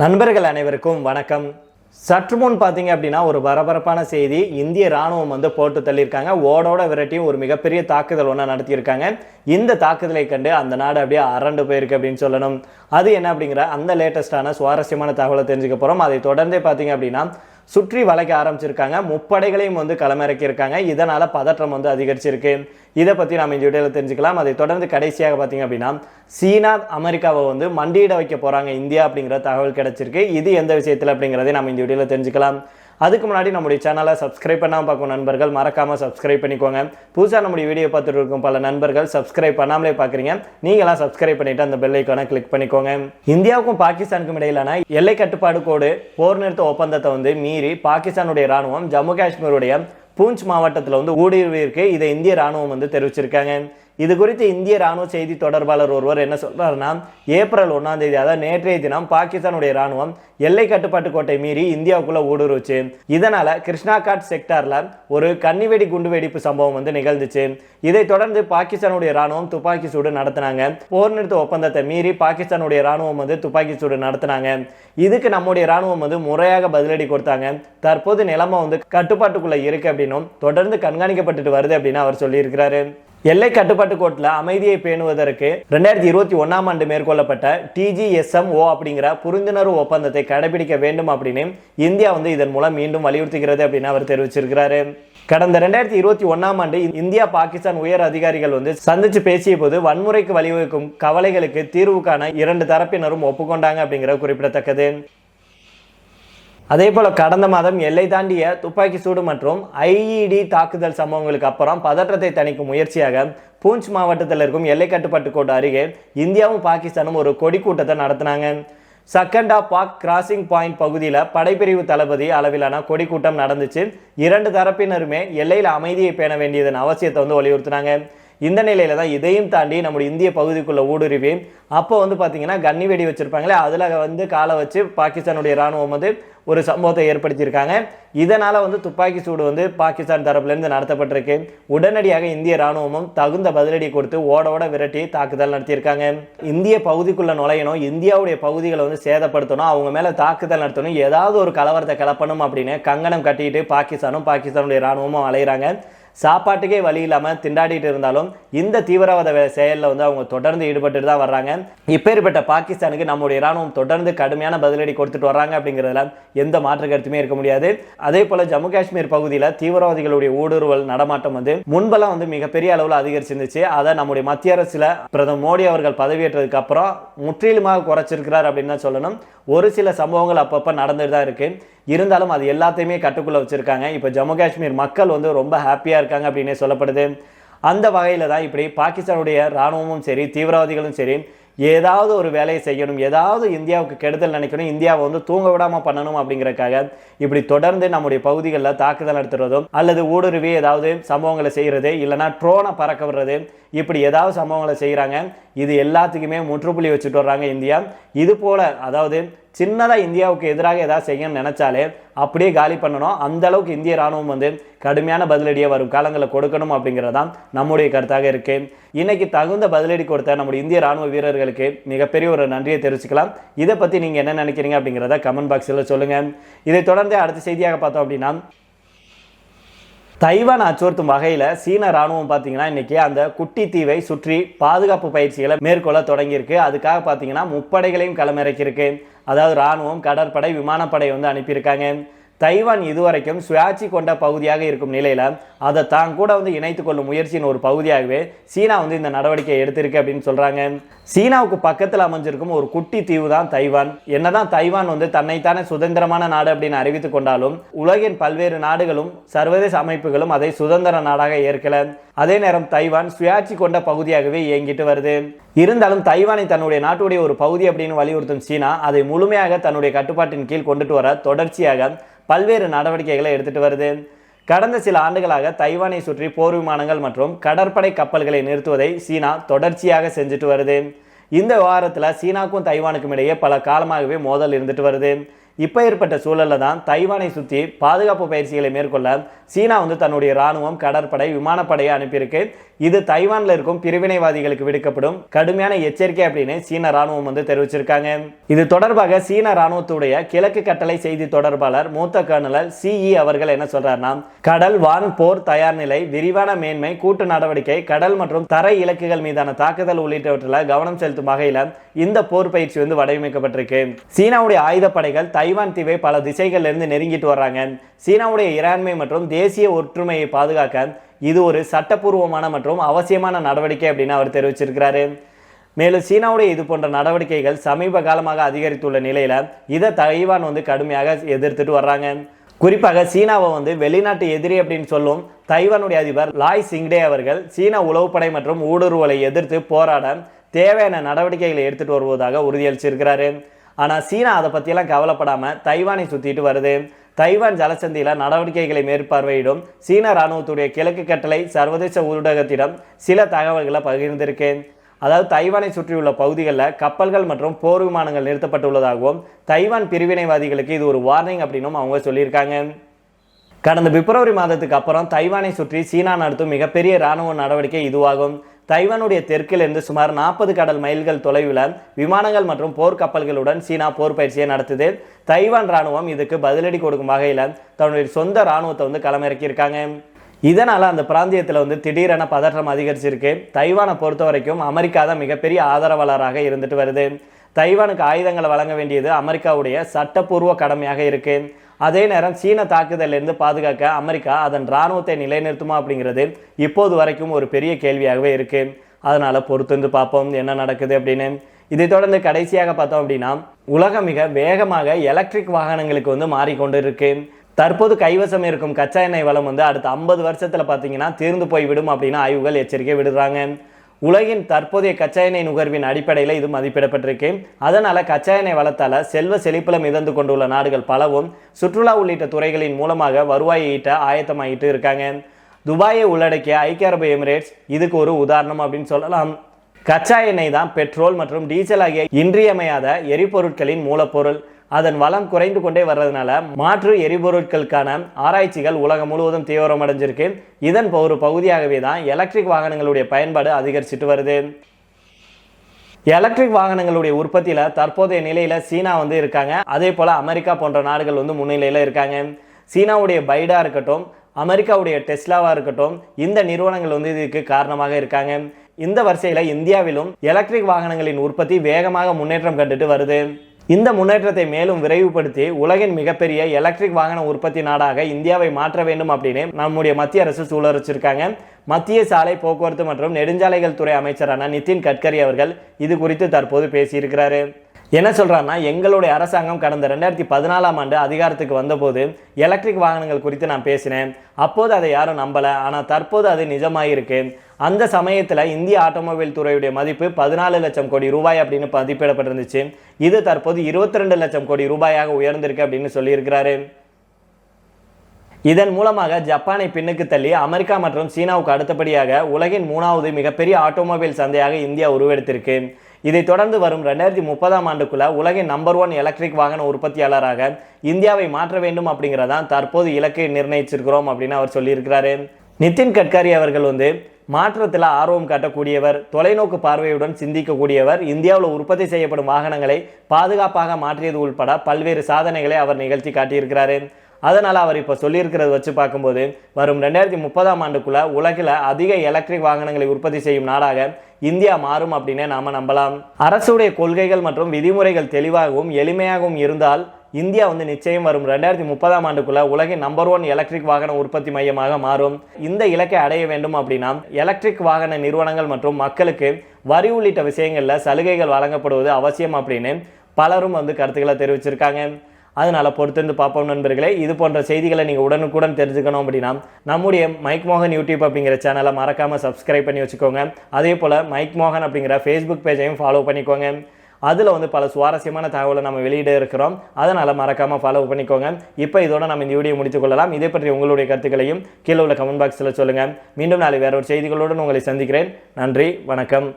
நண்பர்கள் அனைவருக்கும் வணக்கம். சற்று முன் பார்த்தீங்க அப்படின்னா ஒரு பரபரப்பான செய்தி. இந்திய ராணுவம் வந்து போட்டு தள்ளியிருக்காங்க. ஓடோட விரட்டியும் ஒரு மிகப்பெரிய தாக்குதல் ஒன்று நடத்தியிருக்காங்க. இந்த தாக்குதலை கண்டு அந்த நாடு அப்படியே அரண்டு போயிருக்கு அப்படின்னு சொல்லணும். அது என்ன அப்படிங்கிற அந்த லேட்டஸ்டான சுவாரஸ்யமான தகவலை தெரிஞ்சுக்க போகிறோம் அதை தொடர்ந்தே பார்த்தீங்க அப்படின்னா சுற்றி வளைக்க ஆரம்பிச்சிருக்காங்க. முப்படைகளையும் வந்து களமிறக்கியிருக்காங்க. இதனால் பதற்றம் வந்து அதிகரிச்சிருக்கு. இதை பற்றி நம்ம இந்த வீடியோவில் தெரிஞ்சுக்கலாம். அதை தொடர்ந்து கடைசியாக பார்த்தீங்க அப்படின்னா சீனா அமெரிக்காவை வந்து மண்டியிட வைக்க போகிறாங்க இந்தியா அப்படிங்கிற தகவல் கிடைச்சிருக்கு. இது எந்த விஷயத்தில் அப்படிங்கிறதை நம்ம இந்த வீடியோவில் தெரிஞ்சுக்கலாம். அதுக்கு முன்னாடி நம்முடைய சேனலை சப்ஸ்கிரைப் பண்ணாமல் பார்க்கும் நண்பர்கள் மறக்காமல் சப்ஸ்கிரைப் பண்ணிக்கோங்க. புதுசாக நம்முடைய வீடியோ பார்த்துட்டு இருக்கும் பல நண்பர்கள் சப்ஸ்கிரைப் பண்ணாமலே பார்க்குறீங்க. நீங்களாம் சப்ஸ்கிரைப் பண்ணிட்டு அந்த பெல் ஐக்கானை கிளிக் பண்ணிக்கோங்க. இந்தியாவுக்கும் பாகிஸ்தானுக்கும் இடையிலான எல்லை கட்டுப்பாடு கோடு போர் நிறுத்த ஒப்பந்தத்தை வந்து மீறி பாகிஸ்தானுடைய ராணுவம் ஜம்மு காஷ்மீருடைய பூஞ்ச் மாவட்டத்தில் வந்து ஊடுருவியிருக்கு. இதை இந்திய ராணுவம் வந்து தெரிவிச்சிருக்காங்க. இது குறித்து இந்திய ராணுவ செய்தி தொடர்பாளர் ஒருவர் என்ன சொல்கிறாருன்னா ஏப்ரல் ஒன்றாம் தேதி அதாவது நேற்றைய தினம் பாகிஸ்தானுடைய ராணுவம் எல்லை கட்டுப்பாட்டு கோட்டை மீறி இந்தியாவுக்குள்ளே ஊடுருவுச்சு. இதனால் கிருஷ்ணா காட் செக்டாரில் ஒரு கன்னிவெடி குண்டு வெடிப்பு சம்பவம் வந்து நிகழ்ந்துச்சு. இதை தொடர்ந்து பாகிஸ்தானுடைய ராணுவம் துப்பாக்கி சூடு நடத்தினாங்க. போர் நிறுத்த ஒப்பந்தத்தை மீறி பாகிஸ்தானுடைய ராணுவம் வந்து துப்பாக்கி சூடு நடத்தினாங்க. இதுக்கு நம்முடைய ராணுவம் வந்து முறையாக பதிலடி கொடுத்தாங்க. தற்போது நிலைமை வந்து கட்டுப்பாட்டுக்குள்ளே இருக்கு அப்படின்னும் தொடர்ந்து கண்காணிக்கப்பட்டுட்டு வருது அப்படின்னு அவர் சொல்லியிருக்கிறாரு. எல்லை கட்டுப்பாட்டு கோட்டில் அமைதியை பேணுவதற்கு ரெண்டாயிரத்தி இருபத்தி ஒன்றாம் ஆண்டு மேற்கொள்ளப்பட்ட டிஜிஎஸ்எம்ஓ அப்படிங்கிற புரிந்துணர்வு ஒப்பந்தத்தை கடைபிடிக்க வேண்டும் அப்படின்னு இந்தியா வந்து இதன் மூலம் மீண்டும் வலியுறுத்துகிறது அப்படின்னு அவர் தெரிவிச்சிருக்கிறாரு. கடந்த ரெண்டாயிரத்தி இருபத்தி ஒன்றாம் ஆண்டு இந்தியா பாகிஸ்தான் உயர் அதிகாரிகள் வந்து சந்திச்சு பேசிய போது வன்முறைக்கு வழிவகுக்கும் கவலைகளுக்கு தீர்வு காண இரண்டு தரப்பினரும் ஒப்புக்கொண்டாங்க அப்படிங்கிற குறிப்பிடத்தக்கது. அதே போல் கடந்த மாதம் எல்லை தாண்டிய துப்பாக்கி சூடு மற்றும் ஐஇடி தாக்குதல் சம்பவங்களுக்கு அப்புறம் பதற்றத்தை தணிக்கும் முயற்சியாக பூஞ்ச் மாவட்டத்தில் இருக்கும் எல்லை கட்டுப்பாட்டு கோட்டு அருகே இந்தியாவும் பாகிஸ்தானும் ஒரு கொடி கூட்டத்தை நடத்தினாங்க. சக்கண்டா பாக் கிராசிங் பாயிண்ட் பகுதியில் படைப்பிரிவு தளபதி அளவிலான கொடி கூட்டம் நடந்துச்சு. இரண்டு தரப்பினருமே எல்லையில் அமைதியை பேண வேண்டியதன் அவசியத்தை வந்து வலியுறுத்தினாங்க. இந்த நிலையில தான் இதையும் தாண்டி நம்முடைய இந்திய பகுதிக்குள்ளே ஊடுருவி அப்போ வந்து பார்த்தீங்கன்னா கன்னி வெடி வச்சுருப்பாங்களே அதில் வந்து காலை வச்சு பாகிஸ்தானுடைய ராணுவம் வந்து ஒரு சம்பவத்தை ஏற்படுத்தியிருக்காங்க. இதனால் வந்து துப்பாக்கி சூடு வந்து பாகிஸ்தான் தரப்புலேருந்து நடத்தப்பட்டிருக்கு. உடனடியாக இந்திய ராணுவமும் தகுந்த பதிலடி கொடுத்து ஓட ஓட விரட்டி தாக்குதல் நடத்தியிருக்காங்க. இந்திய பகுதிக்குள்ளே நுழையணும் இந்தியாவுடைய பகுதிகளை வந்து சேதப்படுத்தணும் அவங்க மேலே தாக்குதல் நடத்தணும் ஏதாவது ஒரு கலவரத்தை கிளப்பணும் அப்படின்னு கங்கணம் கட்டிட்டு பாகிஸ்தானும் பாகிஸ்தானுடைய ராணுவமும் அலைகிறாங்க சாப்பாட்டுக்கே வழி இல்லாமல் திண்டாடிட்டு இருந்தாலும் இந்த தீவிரவாத செயலில் வந்து அவங்க தொடர்ந்து ஈடுபட்டு தான் வர்றாங்க. இப்பேற்பட்ட பாகிஸ்தானுக்கு நம்முடைய ராணுவம் தொடர்ந்து கடுமையான பதிலடி கொடுத்துட்டு வர்றாங்க அப்படிங்கிறதுல எந்த மாற்று கருத்துமே இருக்க முடியாது. அதே போல ஜம்மு காஷ்மீர் பகுதியில் தீவிரவாதிகளுடைய ஊடுருவல் நடமாட்டம் வந்து முன்பெல்லாம் வந்து மிகப்பெரிய அளவில் அதிகரிச்சிருந்துச்சு. அதை நம்முடைய மத்திய அரசில் பிரதமர் மோடி அவர்கள் பதவியேற்றதுக்கு அப்புறம் முற்றிலுமாக குறைச்சிருக்கிறார் அப்படின்னு தான் சொல்லணும். ஒரு சில சம்பவங்கள் அப்பப்போ நடந்துட்டு தான் இருக்குது இருந்தாலும் அது எல்லாத்தையுமே கட்டுக்குள்ளே வச்சுருக்காங்க. இப்போ ஜம்மு காஷ்மீர் மக்கள் வந்து ரொம்ப ஹாப்பியாக இருக்காங்க அப்படின்னே சொல்லப்படுது. அந்த வகையில் தான் இப்படி பாகிஸ்தானுடைய ராணுவமும் சரி தீவிரவாதிகளும் சரி ஏதாவது ஒரு வேலையை செய்யணும் ஏதாவது இந்தியாவுக்கு கெடுதல் நினைக்கணும் இந்தியாவை வந்து தூங்க விடாமல் பண்ணணும் அப்படிங்கிறக்காக இப்படி தொடர்ந்து நம்முடைய பகுதிகளில் தாக்குதல் நடத்துறதும் அல்லது ஊடுருவி ஏதாவது சம்பவங்களை செய்கிறது இல்லைன்னா ட்ரோனை பறக்க விடுறது இப்படி ஏதாவது சம்பவங்களை செய்கிறாங்க இது எல்லாத்துக்குமே முற்றுப்புள்ளி வச்சுட்டு வர்றாங்க இந்தியா. இது போல் அதாவது சின்னதாக இந்தியாவுக்கு எதிராக ஏதாவது செய்யணும்னு நினச்சாலே அப்படியே காலி பண்ணணும். அந்த அளவுக்கு இந்திய ராணுவம் வந்து கடுமையான பதிலடியை வரும் காலங்களில் கொடுக்கணும் அப்படிங்கிறதான் நம்முடைய கருத்தாக இருக்கு. இன்னைக்கு தகுந்த பதிலடி கொடுத்த நம்முடைய இந்திய ராணுவ வீரர்களுக்கு மிகப்பெரிய ஒரு நன்றியை தெரிவிச்சுக்கலாம். இதை பற்றி நீங்கள் என்ன நினைக்கிறீங்க அப்படிங்கிறத கமெண்ட் பாக்ஸில் சொல்லுங்கள் இதை தொடர்ந்து அடுத்த செய்தியாக பார்த்தோம் அப்படின்னா தைவான் அச்சுறுத்தும் வகையில் சீன ராணுவம் பார்த்தீங்கன்னா இன்றைக்கி அந்த குட்டி தீவை சுற்றி பாதுகாப்பு பயிற்சிகளை மேற்கொள்ள தொடங்கியிருக்கு. அதுக்காக பார்த்தீங்கன்னா முப்படைகளையும் களமிறக்கியிருக்கு. அதாவது ராணுவம் கடற்படை விமானப்படை வந்து அனுப்பியிருக்காங்க. தைவான் இதுவரைக்கும் சுயாட்சி கொண்ட பகுதியாக இருக்கும் நிலையில் அதை தான் கூட வந்து இணைத்து கொள்ளும் முயற்சியின் ஒரு பகுதியாகவே சீனா வந்து இந்த நடவடிக்கை எடுத்திருக்கு அப்படின்னு சொல்கிறாங்க சீனாவுக்கு பக்கத்தில் அமைஞ்சிருக்கும் ஒரு குட்டி தீவு தான் தைவான். என்னதான் தைவான் வந்து தன்னைத்தானே சுதந்திரமான நாடு அப்படின்னு அறிவித்துக் கொண்டாலும் உலகின் பல்வேறு நாடுகளும் சர்வதேச அமைப்புகளும் அதை சுதந்திர நாடாக ஏற்கல. அதே நேரம் தைவான் சுயாட்சி கொண்ட பகுதியாகவே இயங்கிட்டு வருது. இருந்தாலும் தைவானை தன்னுடைய நாட்டுடைய ஒரு பகுதி அப்படின்னு வலியுறுத்தும் சீனா அதை முழுமையாக தன்னுடைய கட்டுப்பாட்டின் கீழ் கொண்டுட்டு வர தொடர்ச்சியாக பல்வேறு நடவடிக்கைகளை எடுத்துட்டு வருது. கடந்த சில ஆண்டுகளாக தைவானை சுற்றி போர் விமானங்கள் மற்றும் கடற்படை கப்பல்களை நிறுத்துவதை சீனா தொடர்ச்சியாக செஞ்சுட்டு வருது. இந்த விவகாரத்தில் சீனாக்கும் தைவானுக்கும் இடையே பல காலமாகவே மோதல் இருந்துட்டு வருது. இப்போ ஏற்பட்ட சூழல்ல தான் தைவானை சுற்றி பாதுகாப்பு பயிற்சிகளை மேற்கொள்ள சீனா வந்து தன்னுடைய இராணுவம் கடற்படை விமானப்படையை அனுப்பியிருக்கு. இது தைவான்ல இருக்கும் பிரிவினைவாதிகளுக்கு விடுக்கப்படும் கடுமையான எச்சரிக்கை அப்படின்னு சீன ராணுவம் வந்து தெரிவிச்சிருக்காங்க. இது தொடர்பாக சீன ராணுவத்துடைய கிழக்கு கட்டளை செய்தி தொடர்பாளர் மூத்த கர்னலர் சிஇ அவர்கள் என்ன சொல்றாருன்னா கடல் வான் போர் தயார் நிலை விரிவான மேன்மை கூட்டு நடவடிக்கை கடல் மற்றும் தரை இலக்குகள் மீதான தாக்குதல் உள்ளிட்டவற்றில் கவனம் செலுத்தும் வகையில் இந்த போர் பயிற்சி வந்து வடிவமைக்கப்பட்டிருக்கு. சீனாவுடைய ஆயுதப்படைகள் தைவான் தீவை பல திசைகளிலிருந்து நெருங்கிட்டு வர்றாங்க. சீனாவுடைய இராண்மை மற்றும் தேசிய ஒற்றுமையை பாதுகாக்க இது ஒரு சட்டப்பூர்வமான மற்றும் அவசியமான நடவடிக்கை அப்படின்னு அவர் தெரிவிச்சிருக்கிறாரு. மேலும் சீனாவுடைய இது போன்ற நடவடிக்கைகள் சமீப காலமாக அதிகரித்துள்ள நிலையில இதை தைவான் வந்து கடுமையாக எதிர்த்துட்டு வர்றாங்க. குறிப்பாக சீனாவை வந்து வெளிநாட்டு எதிரி அப்படின்னு சொல்லும் தைவானுடைய அதிபர் லாய் சிங்டே அவர்கள் சீனா உளவுப்படை மற்றும் ஊடுருவலை எதிர்த்து போராட தேவையான நடவடிக்கைகளை எடுத்துட்டு வருவதாக உறுதியளிச்சிருக்கிறாரு. ஆனால் சீனா அதை பற்றியெல்லாம் கவலைப்படாமல் தைவானை சுற்றிட்டு வருது. தைவான் ஜலசந்தியில் நடவடிக்கைகளை மேற்பார்வையிடும். சீன ராணுவத்துடைய கிழக்கு கட்டளை சர்வதேச ஊடகத்திடம் சில தகவல்களை பகிர்ந்திருக்கு. அதாவது தைவானை சுற்றியுள்ள பகுதிகளில் கப்பல்கள் மற்றும் போர் விமானங்கள் நிறுத்தப்பட்டுள்ளதாகவும் தைவான் பிரிவினைவாதிகளுக்கு இது ஒரு வார்னிங் அப்படின்னும் அவங்க சொல்லியிருக்காங்க. கடந்த பிப்ரவரி மாதத்துக்கு அப்புறம் தைவானை சுற்றி சீனா நடத்தும் மிகப்பெரிய இராணுவ நடவடிக்கை இதுவாகும். தைவானுடைய தெற்கிலிருந்து சுமார் நாற்பது கடல் மைல்கள் தொலைவில் விமானங்கள் மற்றும் போர்க்கப்பல்களுடன் சீனா போர் பயிற்சியை நடத்துது. தைவான் ராணுவம் இதுக்கு பதிலடி கொடுக்கும் வகையில் தன்னுடைய சொந்த ராணுவத்தை வந்து களமிறக்கியிருக்காங்க. இதனால் அந்த பிராந்தியத்தில் வந்து திடீரென பதற்றம் அதிகரிச்சிருக்கு. தைவானை பொறுத்த வரைக்கும் அமெரிக்கா தான் மிகப்பெரிய ஆதரவாளராக இருந்துட்டு வருது. தைவானுக்கு ஆயுதங்களை வழங்க வேண்டியது அமெரிக்காவுடைய சட்டப்பூர்வ கடமையாக இருக்குது அதே நேரம் சீன தாக்குதலிருந்து பாதுகாக்க அமெரிக்கா அதன் இராணுவத்தை நிலைநிறுத்துமா அப்படிங்கிறது இப்போது வரைக்கும் ஒரு பெரிய கேள்வியாகவே இருக்குது அதனால் பொறுத்திருந்து பார்ப்போம் என்ன நடக்குது அப்படின்னு. இதை தொடர்ந்து கடைசியாக பார்த்தோம் அப்படின்னா உலகம் மிக வேகமாக எலக்ட்ரிக் வாகனங்களுக்கு வந்து மாறிக்கொண்டு இருக்கு தற்போது கைவசம் இருக்கும் கச்சா எண்ணெய் வளம் வந்து அடுத்த ஐம்பது வருஷத்தில் பார்த்தீங்கன்னா தீர்ந்து போய் விடும் அப்படின்னு ஆய்வுகள் எச்சரிக்கை விடுறாங்க. உலகின் தற்போதைய கச்சா எண்ணெய் நுகர்வின் அடிப்படையில் இது மதிப்பிடப்பட்டிருக்கு. அதனால் கச்சா எண்ணெய் வளத்தால் செல்வ செழிப்புல மிதந்து கொண்டுள்ள நாடுகள் பலவும் சுற்றுலா உள்ளிட்ட துறைகளின் மூலமாக வருவாயை ஈட்ட ஆயத்தமாகிட்டு இருக்காங்க. துபாயை உள்ளடக்கிய ஐக்கிய அரபு எமிரேட்ஸ் இதுக்கு ஒரு உதாரணம் அப்படின்னு சொல்லலாம். கச்சா எண்ணெய் தான் பெட்ரோல் மற்றும் டீசல் ஆகிய இன்றியமையாத எரிபொருட்களின் மூலப்பொருள். அதன் வளம் குறைந்து கொண்டே வர்றதுனால மாற்று எரிபொருட்களுக்கான ஆராய்ச்சிகள் உலகம் முழுவதும் தீவிரமடைஞ்சிருக்கு. இதன் ஒரு பகுதியாகவே தான் எலக்ட்ரிக் வாகனங்களுடைய பயன்பாடு அதிகரிச்சுட்டு வருது. எலக்ட்ரிக் வாகனங்களுடைய உற்பத்தியில் தற்போதைய நிலையில் சீனா வந்து இருக்காங்க. அதே போல் அமெரிக்கா போன்ற நாடுகள் வந்து முன்னிலையில் இருக்காங்க. சீனாவுடைய பைடா இருக்கட்டும் அமெரிக்காவுடைய டெஸ்லாவாக இருக்கட்டும் இந்த நிறுவனங்கள் வந்து இதுக்கு காரணமாக இருக்காங்க. இந்த வரிசையில் இந்தியாவிலும் எலக்ட்ரிக் வாகனங்களின் உற்பத்தி வேகமாக முன்னேற்றம் கண்டுட்டு வருது. இந்த முன்னேற்றத்தை மேலும் விரைவுபடுத்தி உலகின் மிகப்பெரிய எலக்ட்ரிக் வாகன உற்பத்தி நாடாக இந்தியாவை மாற்ற வேண்டும் அப்படின்னு நம்முடைய மத்திய அரசு சூழறிச்சிருக்காங்க. மத்திய சாலை போக்குவரத்து மற்றும் நெடுஞ்சாலைகள் துறை அமைச்சரான நிதின் கட்கரி அவர்கள் இது குறித்து தற்போது பேசியிருக்கிறாரு. என்ன சொல்கிறான்னா எங்களுடைய அரசாங்கம் கடந்த ரெண்டாயிரத்தி பதினாலாம் ஆண்டு அதிகாரத்துக்கு வந்தபோது எலக்ட்ரிக் வாகனங்கள் குறித்து நான் பேசினேன். அப்போது அதை யாரும் நம்பலை. ஆனால் தற்போது அது நிஜமாயிருக்கு. அந்த சமயத்தில் இந்திய ஆட்டோமொபைல் துறையுடைய மதிப்பு பதினாலு லட்சம் கோடி ரூபாய் அப்படின்னு மதிப்பிடப்பட்டிருந்துச்சு இது தற்போது இருபத்தி ரெண்டு லட்சம் கோடி ரூபாயாக உயர்ந்திருக்கு அப்படின்னு சொல்லியிருக்கிறாரு. இதன் மூலமாக ஜப்பானை பின்னுக்கு தள்ளி அமெரிக்கா மற்றும் சீனாவுக்கு அடுத்தபடியாக உலகின் மூணாவது மிகப்பெரிய ஆட்டோமொபைல் சந்தையாக இந்தியா உருவெடுத்திருக்கு. இதைத் தொடர்ந்து வரும் ரெண்டாயிரத்தி முப்பதாம் ஆண்டுக்குள்ள உலகின் நம்பர் ஒன் எலக்ட்ரிக் வாகன உற்பத்தியாளராக இந்தியாவை மாற்ற வேண்டும் அப்படிங்கிறதான் தற்போது இலக்கை நிர்ணயிச்சிருக்கிறோம் அப்படின்னு அவர் சொல்லியிருக்கிறாரு. நிதின் கட்கரி அவர்கள் வந்து மாற்றத்தில் ஆர்வம் காட்டக்கூடியவர் தொலைநோக்கு பார்வையுடன் சிந்திக்கக்கூடியவர் இந்தியாவில் உற்பத்தி செய்யப்படும் வாகனங்களை பாதுகாப்பாக மாற்றியது உள்பட பல்வேறு சாதனைகளை அவர் நிகழ்த்தி காட்டியிருக்கிறாரு. அதனால் அவர் இப்போ சொல்லியிருக்கிறது வச்சு பார்க்கும்போது வரும் ரெண்டாயிரத்தி முப்பதாம் ஆண்டுக்குள்ள உலகில் அதிக எலக்ட்ரிக் வாகனங்களை உற்பத்தி செய்யும் நாடாக இந்தியா மாறும் அப்படின்னு நாம் நம்பலாம். அரசுடைய கொள்கைகள் மற்றும் விதிமுறைகள் தெளிவாகவும் எளிமையாகவும் இருந்தால் இந்தியா வந்து நிச்சயம் வரும். ரெண்டாயிரத்தி முப்பதாம் ஆண்டுக்குள்ள உலகின் நம்பர் ஒன் எலக்ட்ரிக் வாகன உற்பத்தி மையமாக மாறும். இந்த இலக்கை அடைய வேண்டும் அப்படின்னா எலக்ட்ரிக் வாகன நிறுவனங்கள் மற்றும் மக்களுக்கு வரி உள்ளிட்ட விஷயங்களில் சலுகைகள் வழங்கப்படுவது அவசியம் அப்படின்னு பலரும் வந்து கருத்துக்களை தெரிவிச்சிருக்காங்க. அதனால் பொறுத்திருந்து பார்ப்போம் நண்பர்களே. இது போன்ற செய்திகளை நீங்கள் உடனுக்குடன் தெரிஞ்சுக்கணும் அப்படின்னா நம்முடைய மைக் மோகன் யூடியூப் அப்படிங்கிற சேனலை மறக்காமல் சப்ஸ்கிரைப் பண்ணி வச்சுக்கோங்க. அதே போல் மைக் மோகன் அப்படிங்கிற ஃபேஸ்புக் பேஜையும் ஃபாலோ பண்ணிக்கோங்க. அதில் வந்து பல சுவாரஸ்யமான தகவலை நம்ம வெளியிட இருக்கிறோம். அதனால் மறக்காமல் ஃபாலோ பண்ணிக்கோங்க. இப்போ இதோட நம்ம இந்த வீடியோ முடித்துக்கொள்ளலாம் இதை பற்றி உங்களுடைய கருத்துக்களையும் கீழே உள்ள கமெண்ட் பாக்ஸில் சொல்லுங்கள் மீண்டும் நாளை வேற ஒரு செய்திகளுடன் உங்களை சந்திக்கிறேன். நன்றி வணக்கம்.